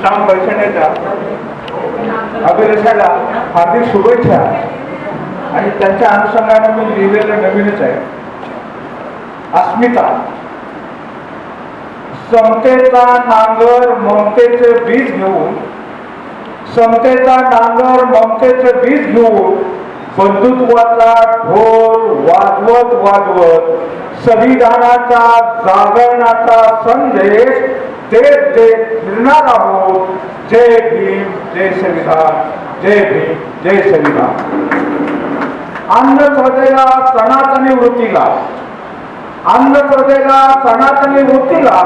श्याम पैठण्याच्या अभिलाषाला हार्दिक शुभेच्छा. आणि त्यांच्या अनुषंगाने मी लिहिलेलं नवीनच आहे. अस्मिता. समतेचा नांगर ममतेचे बीज घेऊन समतेचा नांगर ममतेचे बीज घेऊन बंधुत्वाचा ढोल वाजवत. संविधानाचा जागरणाचा संदेश देत देत फिरणार आहोत. जय भीम जय संविधान जय भीम जय संविधान. अंधश्रद्धेला सनातनी वृत्तीला अंधश्रद्धेला सनातनी वृत्तीला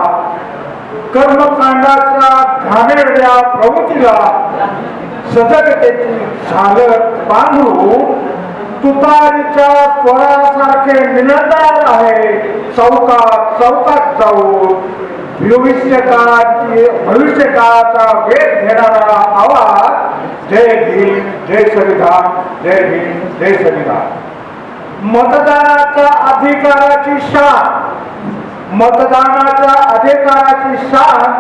कर्मकांडाच्या घाणेरड्या प्रवृत्तीला सजगतेची झालर बांधू तुतारीच्या स्वरासारखे निनंदार आहे. चौकात चौकात जाऊन भविष्यकाळाची भविष्यकाळाचा वेध घेणारा आवाज जय भीम जय संविधान जय भीम जय संविधान. मतदानाच्या अधिकाराची शान मतदानाच्या अधिकाराची शान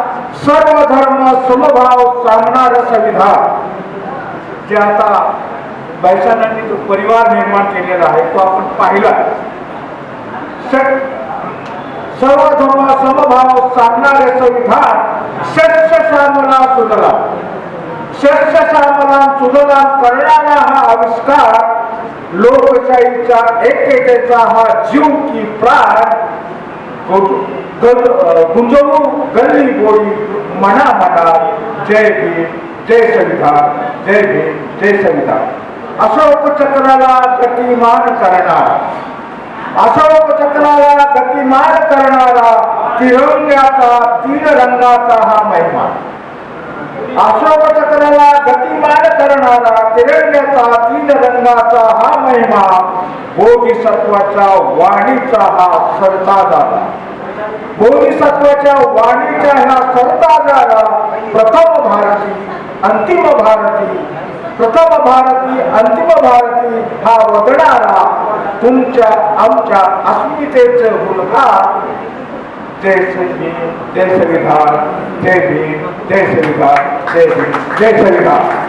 सर्व धर्म समभाव सांगणारं संविधान. जे आता बैसानांनी जो परिवार निर्माण केलेला आहे तो आपण पाहिला. षट- सर्व धर्म समभाव साधणारे संविधान षट्श श्यामला सुजला. षट्श श्यामला सुजला करणारा हा आविष्कार लोकशाहीच्या एकतेचा हा जीव की प्राण गुंजवू गल्ली बोळी म्हणा म्हणा जय भीम जय संविधान जय भीम जय संविधान. अशा उपचक्राला गतिमान करणार. अशा उपचक्राला गतिमान करणारा तिरंग्याचा तीन रंगाचा हा महिमा. अशोक चक्राला गतिमान करणारा तिरंग्याचा तीन रंगाचा हा महिमा बोधिसत्वाच्या वाणीचा हा सरता झाला बोधिसत्वाच्या वाणीच्या ह्या सरता झाला प्रथम भारती अंतिम भारती प्रथम भारती अंतिम भारती हा वदणारा तुमच्या आमच्या अस्मितेच मुलगा जय श्री जय संविधान जय भीम जय संविधान जय भीम जय संविधान.